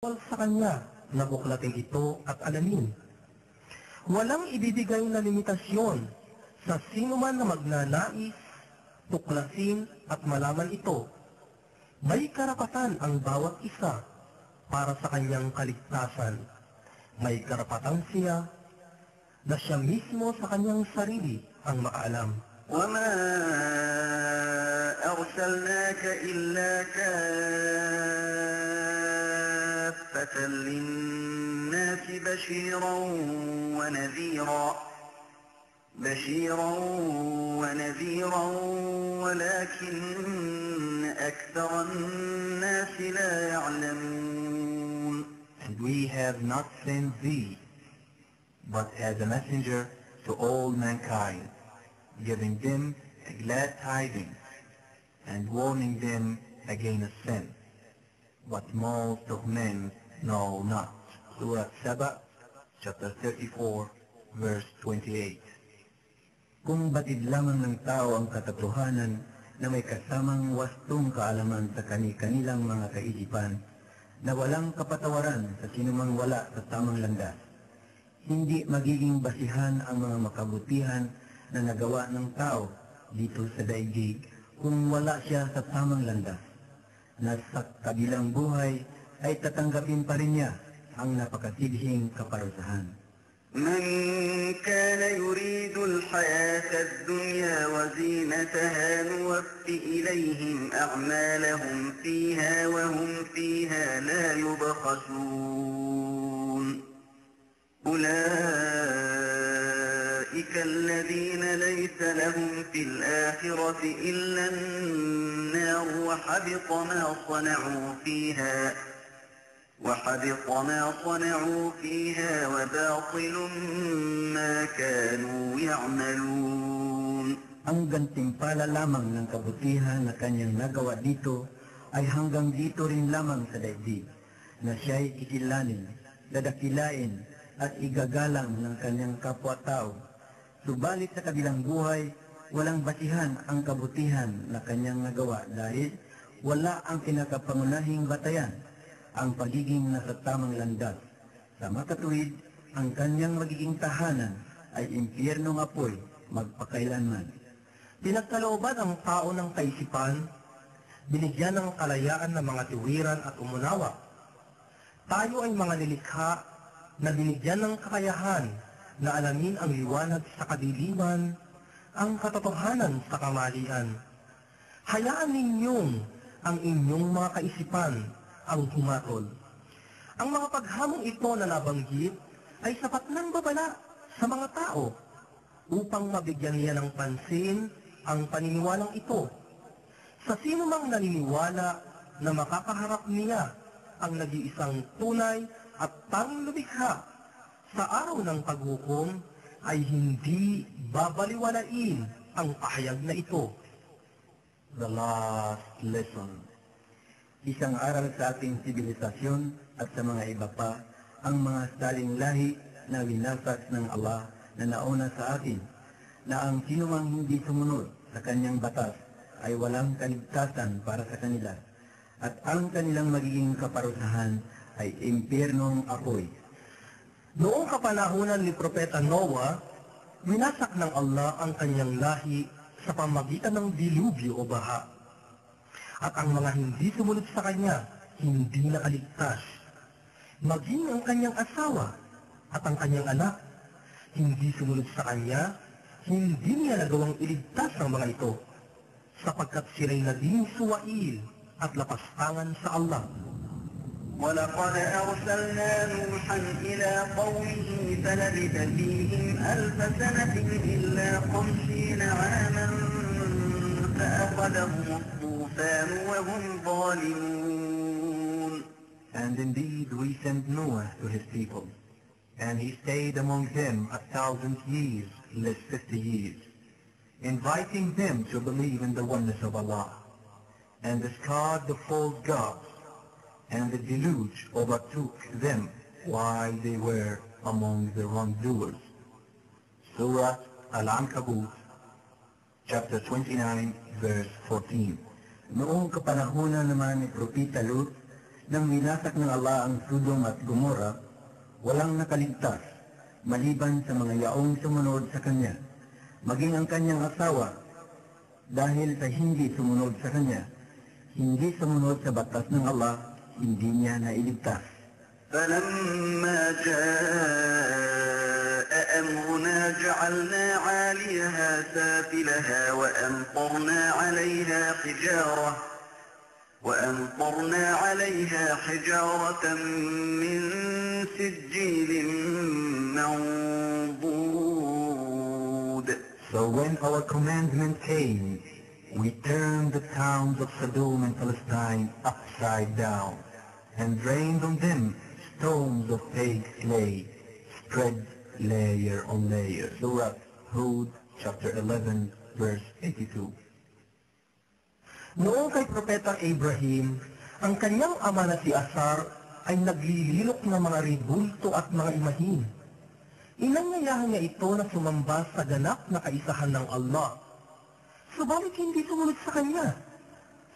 Bawal sa kanya na buklatin ito at alamin. Walang ibibigay na limitasyon sa sino man na magnanais, tuklasin at malaman ito. May karapatan ang bawat isa para sa kanyang kaligtasan. May karapatan siya na siya mismo sa kanyang sarili ang maalam. وما أرسلناك إلا كافة للناس بشيرا ونذيرا بشيرا ونذيرا ولكن أكثر الناس لا يعلمون And we have not sent thee, but as a messenger to all mankind, giving them a glad tidings and warning them against sin. What most of men know not. Surah Saba, chapter 34, verse 28. Kung batid lamang ng tao ang katotohanan na may kasamang wastong kaalaman sa kani-kanilang mga kaisipan, na walang kapatawaran sa sinumang wala sa tamang landas. Hindi magiging basihan ang mga makabutihan na nagawa ng tao dito sa daigdig kung wala siya sa tamang landas. Na sa kabilang buhay ay tatanggapin pa rin niya ang napakasidhing kaparusahan. من كان يريد الحياة الدنيا وزينتها نوف إليهم أعمالهم فيها وهم فيها لا يبخسون أولئك الذين ليس لهم في الآخرة إلا النار وحبط ما صنعوا فيها ما صنعوا فيها وباطل ما كانوا يعملون Ang gantimpala lamang ng kabutihan na kanyang nagawa dito ay hanggang dito rin lamang sa daigdig, na siya'y kikilanin, dadakilain at igagalang ng kanyang kapwa-tao. Subalit sa kabilang buhay, walang basihan ang kabutihan na kanyang nagawa dahil wala ang pinakapangunahing batayan, ang pagiging nasa tamang landas. Sa makatuwid, ang kanyang magiging tahanan ay impyernong apoy magpakailanman. Pinagkalooban ang tao ng kaisipan, binigyan ng kalayaan ng mga tiwiran at umunawa. Tayo ay mga nilikha na binigyan ng kakayahan na alamin ang liwanag sa kadiliman, ang katotohanan sa kamalian. Hayaan ninyong ang inyong mga kaisipan ang humatol. Ang mga paghamong ito na nabanggit ay sapat ng babala sa mga tao upang mabigyan niya ng pansin ang paniniwalang ito. Sa sino mang naniniwala na makakaharap niya ang nag-iisang tunay at tanging lumikha sa araw ng paghukom ay hindi babaliwalain ang pahayag na ito. The last lesson. Isang aral sa ating sibilisasyon at sa mga iba pa ang mga saling lahi na winasak ng Allah na nauna sa atin na ang sinumang hindi sumunod sa kanyang batas ay walang kaligtasan para sa kanila at ang kanilang magiging kaparusahan ay impyernong apoy. Noong kapanahunan ni Propeta Noah, winasak ng Allah ang kanyang lahi sa pamagitan ng dilubyo o baha At ang mga hindi sumunod sa kanya, hindi nakaligtas. Maging ang kanyang asawa at ang kanyang anak, hindi sumunod sa kanya, hindi niya nagawang iligtas ang mga ito, sapagkat sila'y naging suwail at lapastangan sa Allah. ولقد أرسلنا نوحا إلى قومه فلبث فيهم ألف سنة إلا خمسين عاما فأخذهم الطوفان وهم ظالمون And indeed we sent Noah to his people, and he stayed among them a thousand years, less fifty years, inviting them to believe in the oneness of Allah, and discard the false gods, and the deluge overtook them while they were among the wrongdoers. Surah Al-Ankabut, chapter 29, verse 14. Noong kapanahonan naman ni Propita Lut, Nang winasak ng Allah ang Sodom at Gomora, walang nakaligtas maliban sa mga yaong sumunod sa kanya, maging ang kanyang asawa dahil sa hindi sumunod sa kanya, hindi sumunod sa batas ng Allah, hindi niya nailigtas. فلما جاء أمرنا جعلنا عاليها سافلها وأمطرنا عليها حجارة وأمطرنا عليها حجارة من سجيل منضود So when our commandment came, we turned the towns of Sodom and Palestine upside down, and rained on them stones of baked clay, spread layer on layer. Surah Hud, chapter 11, verse 82. Noong kay Propeta Abraham, ang kanyang ama na si Asar ay naglililok ng mga ribulto at mga imahin. Inangayahan niya ito na sumamba sa ganap na kaisahan ng Allah. Subalit hindi sumunod sa kanya.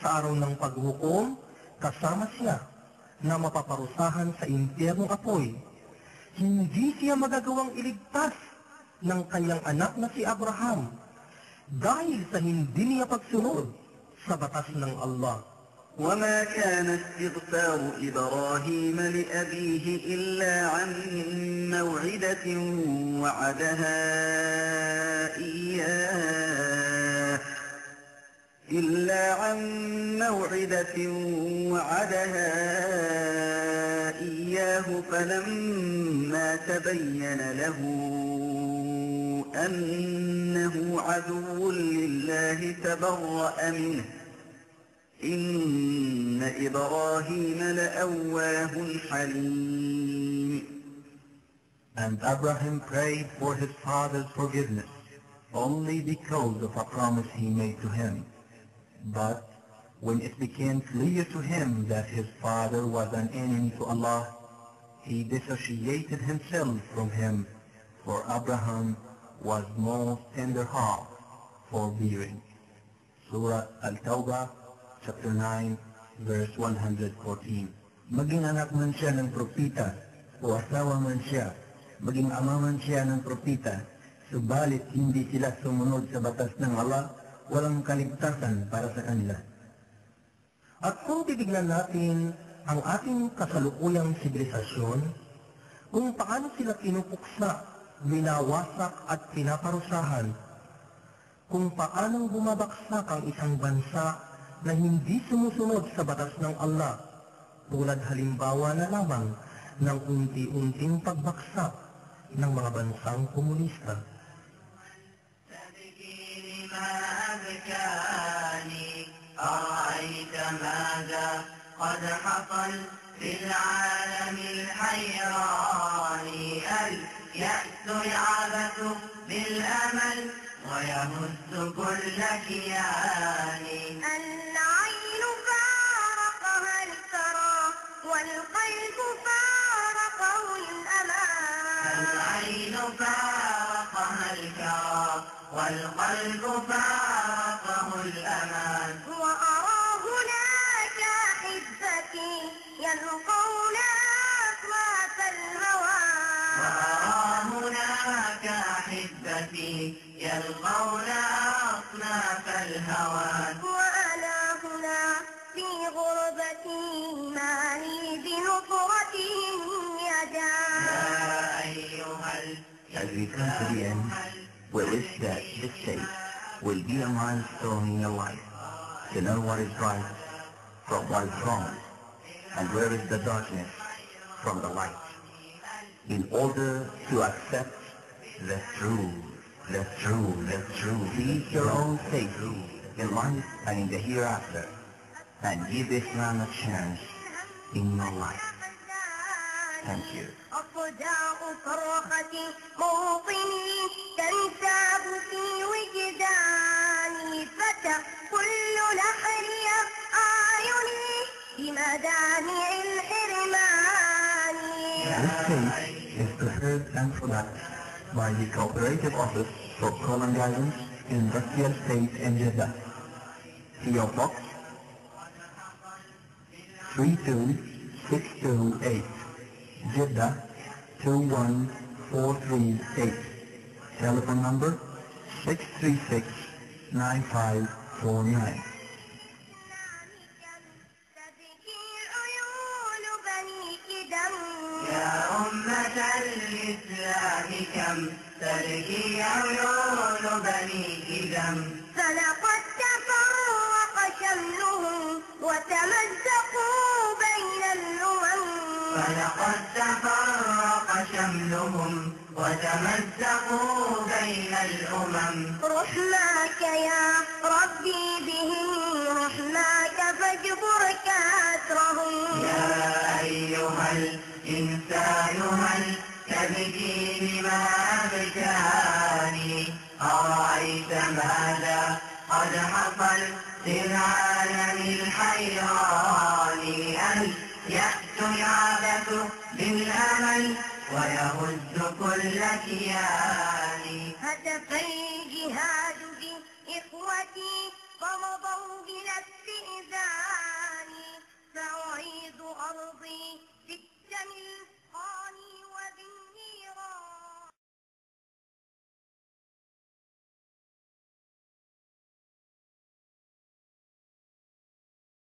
Sa araw ng paghukom, kasama siya na mapaparusahan sa impyernong apoy Hindi siya magagawang iligtas ng kanyang anak na si Abraham dahil sa hindi niya pagsunod sa batas ng Allah. وما كان استغفار إبراهيم لأبيه إلا عن موعدة وعدها إياه إلا عن موعدة وعدها إياه فلما تبين له أنه عدو لله تبرأ منه إن إبراهيم لأواه حليم And Abraham prayed for his father's forgiveness only because of a promise he made to him. But when it became clear to him that his father was an enemy to Allah, he dissociated himself from him, for Abraham was most tender-hearted, forbearing. Surah Al-Tawbah, chapter 9, verse 114. Maging anak man siya ng propita, o asawa man siya, maging ama man siya ng propita, subalit hindi sila sumunod sa batas ng Allah, walang kaligtasan para sa kanila. At kung titignan natin ang ating kasalukuyang sibilisasyon, kung paano sila pinupuksa, winawasak at pinaparusahan, kung paanong bumabaksak ang isang bansa na hindi sumusunod sa batas ng Allah, tulad halimbawa na lamang ng unti-unting pagbaksak ng mga bansang komunista. تبكي لما أبكاني أرأيت ماذا قد حصل في العالم الحيران اليأس العبث بالأمل ويمس كل كيان. العين فارقها الثرى والقلب فارقه الأمان العين فارقها الكرى والقلب فارقه الأمان في غربتي ما لي بنصرتهم يدا يا أيها As we come to the end, we wish that this day will be a milestone in your life to know what is right from what is wrong and where is the darkness from the light in order to accept the true, the true, the true. Seek your own fate in life and in the hereafter and give Islam a chance in your life. Thank you. أصداء صرخة موطني تنساب في وجداني فتى كل لحري أعيني بمدامع الحرمان This case is prepared and produced by the Cooperative Office for Colon Guidance, Industrial State in Jeddah. PO Box 628. Jeddah 21438. Telephone number 636-9549. تبكي عيون بنيك دم يا أمة الإسلام كم تبكي عيون بنيك دم فلقد تفرق شملهم وتمزقوا بين الأمم فلقد تفرق شملهم وتمزقوا بين الأمم. رحماك يا ربي بهم رحماك فاجبر كسرهم يا أيها الإنسان هل تبكي بما هدفي جهاد بإخوتي فمضوا بلا استئذان سأعيد أرضي ستا الخاني